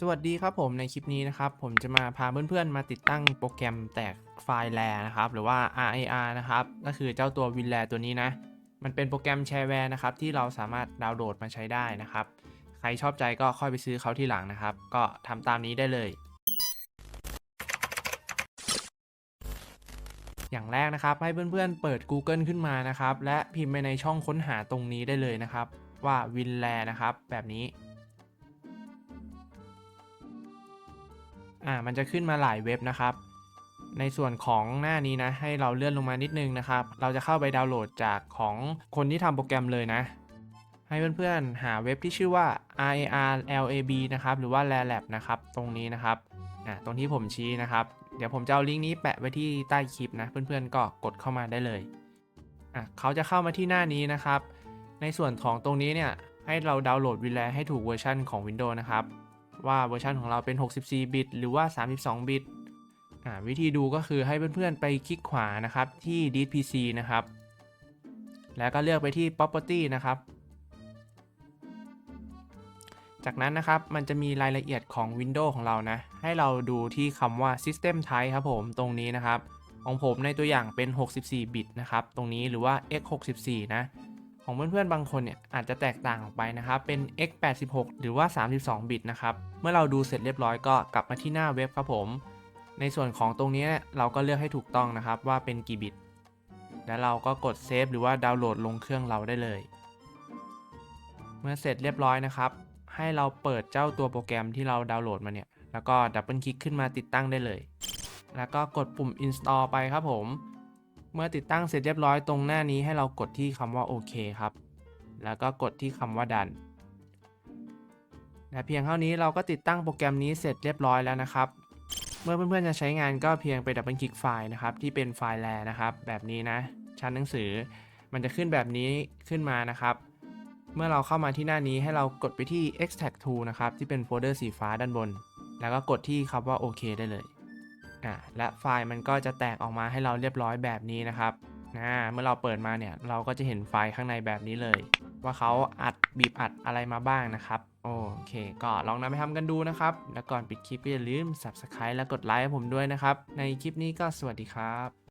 สวัสดีครับผมในคลิปนี้นะครับ ผมจะมาพาเพื่อนๆมาติดตั้งโปรแกรมแตกไฟล์แรนะครับหรือว่า RAR นะครับก็คือเจ้าตัว w i n r a ตัวนี้นะ มันเป็นโปรแกรมแชร์แวร์นะครับที่เราสามารถดาวน์โหลดมาใช้ได้นะครับ ใครชอบใจก็ค่อยไปซื้อเขาที่หลังนะครับ ก็ทำตามนี้ได้เลย อย่างแรกนะครับให้เพื่อนๆเปิด Google ขึ้นมานะครับและพิมพ์ไปในช่องค้นหาตรงนี้ได้เลยนะครับว่า w i n r a นะครับแบบนี้ อ่ามันจะขึ้นมาหลายเว็บนะครับ ในส่วนของหน้านี้นะ ให้เราเลื่อนลงมานิดนึงนะครับ เราจะเข้าไปดาวน์โหลดจากของคนที่ทำโปรแกรมเลยนะ ให้เพื่อนๆหาเว็บที่ชื่อว่า RARLAB นะครับ หรือว่า RARLab นะครับ ตรงนี้นะครับอ่าตรงที่ผมชี้นะครับ เดี๋ยวผมจะเอาลิงก์นี้แปะไว้ที่ใต้คลิปนะ เพื่อนๆก็กดเข้ามาได้เลยอะเขาจะเข้ามาที่หน้านี้นะครับ ในส่วนของตรงนี้เนี่ยให้เราดาวน์โหลด w i n r a r ให้ถูกเวอร์ชันของ Windows นะครับ ว่าเวอร์ชันของเราเป็น 64 บิต หรือว่า 32 บิตอ่าวิธีดูก็คือให้เพื่อนๆ ไปคลิกขวานะครับที่ d PC นะครับ แล้วก็เลือกไปที่ Property นะครับ จากนั้นนะครับมันจะมีรายละเอียดของ Windows ของเรานะ ให้เราดูที่คำว่า System Type ครับผมตรงนี้นะครับ ของผมในตัวอย่างเป็น 64 บิตนะครับ ตรงนี้หรือว่า x64 นะ ของเพื่อนๆบางคนเนี่ยอาจจะแตกต่างออกไปนะครับ เป็น x86 หรือว่า 32 บิตนะครับ เมื่อเราดูเสร็จเรียบร้อยก็กลับมาที่หน้าเว็บครับผม ในส่วนของตรงนี้เราก็เลือกให้ถูกต้องนะครับว่าเป็นกี่บิต แล้วเราก็กดเซฟหรือว่าดาวน์โหลดลงเครื่องเราได้เลย เมื่อเสร็จเรียบร้อยนะครับ ให้เราเปิดเจ้าตัวโปรแกรมที่เราดาวน์โหลดมาเนี่ย แล้วก็ดับเบิลคลิกขึ้นมาติดตั้งได้เลย แล้วก็กดปุ่ม install ไปครับผม เมื่อติดตั้งเสร็จเรียบร้อยตรงหน้านี้ให้เรากดที่คำว่าโอเคครับ แล้วก็กดที่คำว่าดันและเพียงเท่านี้เราก็ติดตั้งโปรแกรมนี้เสร็จเรียบร้อยแล้วนะครับ เมื่อเพื่อนๆจะใช้งานก็เพียงไปดับเบิลคลิกไฟล์นะครับที่เป็นไฟล์แรนะครับ แบบนี้นะ ชั้นหนังสือ มันจะขึ้นแบบนี้ขึ้นมานะครับ เมื่อเราเข้ามาที่หน้านี้ให้เรากดไปที่ extract to นะครับที่เป็นโฟลเดอร์สีฟ้าด้านบน แล้วก็กดที่คำว่าโอเคได้เลย อ่าและไฟล์มันก็จะแตกออกมาให้เราเรียบร้อยแบบนี้นะครับนะเมื่อเราเปิดมาเนี่ยเราก็จะเห็นไฟล์ข้างในแบบนี้เลย ว่าเขาอัดบีบอัดอะไรมาบ้างนะครับโอเค ก็ลองนำไปทำกันดูนะครับ แล้วก่อนปิดคลิปก็อย่าลืม subscribe และกดไลค์ให้ผมด้วยนะครับ ในคลิปนี้ก็สวัสดีครับ